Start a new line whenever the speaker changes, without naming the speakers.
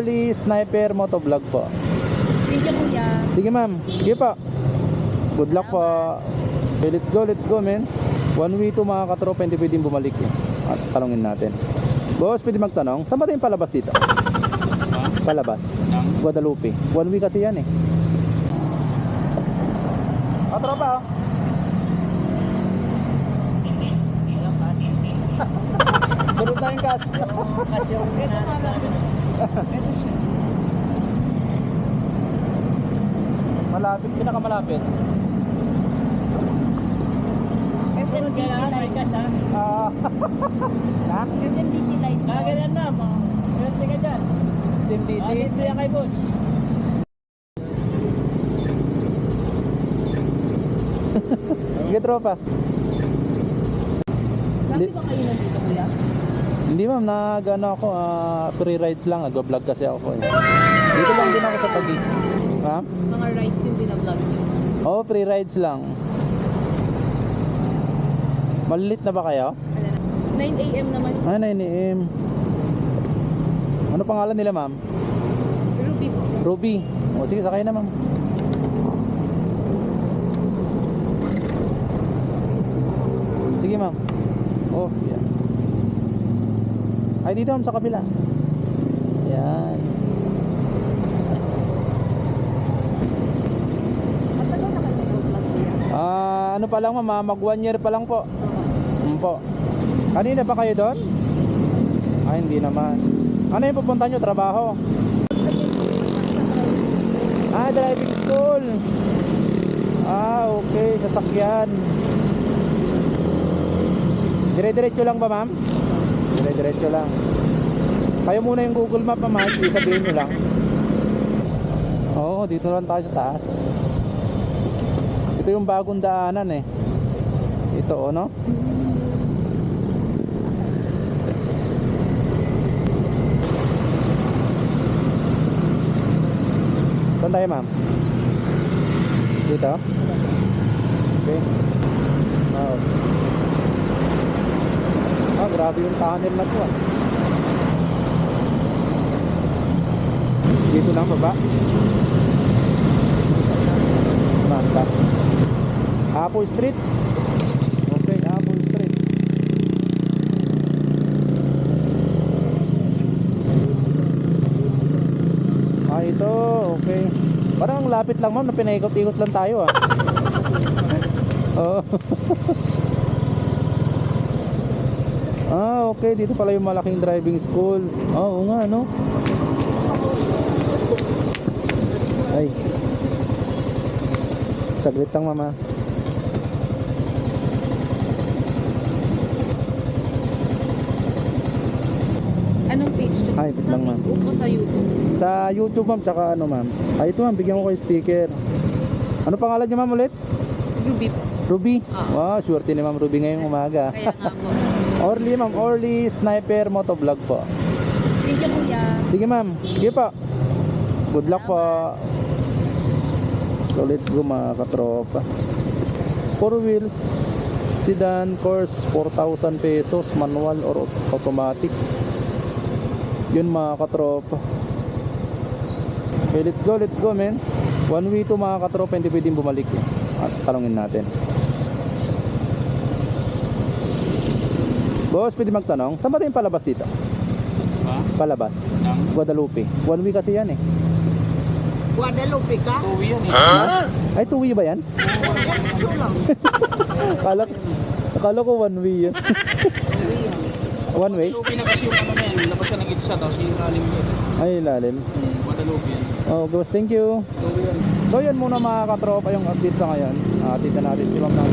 Orly Sniper Motovlog po.
Thank you, kuya.
Sige ma'am. Sige po. Good luck po. Okay, let's go, let's go men. One way to mga katropa, hindi pwedeng bumalik eh. At talungin natin. Boss, pwede magtanong, saan ba tayong palabas dito? Palabas. Guadalupe. One way kasi yan eh. Katropa oh. Sunod na yung cash. Malapit, pinakamalapit.
SMDC light.
Ah. ha?
SMDC light.
Kagalan na, mga. Swerte ka dyan.
SMDC.
Bakit mo yan kay boss?
Sige tropa.
Bakit ba kayo nandito, kuya?
Hindi ma'am, nag ano ako, ah, free rides lang. Nag-vlog kasi ako. Eh. Dito lang din ako sa pag Ha?
Mga rides yung binablog niyo.
Oo, free rides lang. Malilit na ba kayo?
Ano na? 9 a.m. naman.
Ah, 9 AM. Ano pangalan nila ma'am?
Ruby po.
Ruby. O sige, sakay na ma'am. Sige ma'am. Oh. Ay, dito sa kabila. Yan. Ah, ano pa lang ma'am, ah, mag one year pa lang po. Mm po. Kanina ba kayo doon? Ay, hindi naman. Ano yung pupunta nyo? Trabaho? Ah, driving school. Ah, okay. Sasakyan. Dire-diretso lang ba, ma'am? Dire-diretso lang. Kayo muna yung Google Map, ma'am. ha? Isabihin nyo lang. Oo, dito lang tayo sa taas. Ito yung bagong daanan eh. Ito, oh, no? Saan tayo, ma'am? Dito? Okay. Wow. Ah, grabe yung tunnel na to ah. Dito lang baba. Manta. Apple Street. Okay, Apple Street. Ah, ito. Okay. Parang ang lapit lang ma'am na pinaikot-ikot lang tayo ah. Oo. ah, okay. Dito pala yung malaking driving school. Ah, Oo nga, no? Ay. Saglit lang, mama.
Anong page niyo?
Ay,
Sa
lang, ma'am.
Facebook o sa YouTube?
Sa YouTube, ma'am, tsaka ano, ma'am. Ay, ito, ma'am. Bigyan ko kayo sticker. Ano pangalan niyo, ma'am, ulit?
Ruby po.
Ruby?
Oo.
Wow, swerte ni ma'am Ruby ngayong umaga.
Kaya nga po.
Orly, ma'am. Orly Sniper Motovlog po.
Thank you, kuya.
Sige, ma'am. Sige po. Good luck po. So, let's go mga katropa. Four wheels sedan course 4,000 pesos manual or automatic yun mga katropa okay let's go let's go men one way to mga katropa hindi pwedeng bumalik eh. at talungin natin boss pwede magtanong saan ba tayong palabas dito
Ha?
palabas
Nang
Guadalupe one way kasi yan eh
Guadalupe ka?
uwi yan eh.
ay two way ba yan akala, akala ko one way yan one way
Uwi na kasi yung ano na yan. Labas ka ng isa tapos yung lalim yun.
ay lalim
Hmm, Guadalupe yan.
oh boss thank you
yan.
So yun muna mga katropa yung update sa ngayon. Uh, na natin si Ma'am ng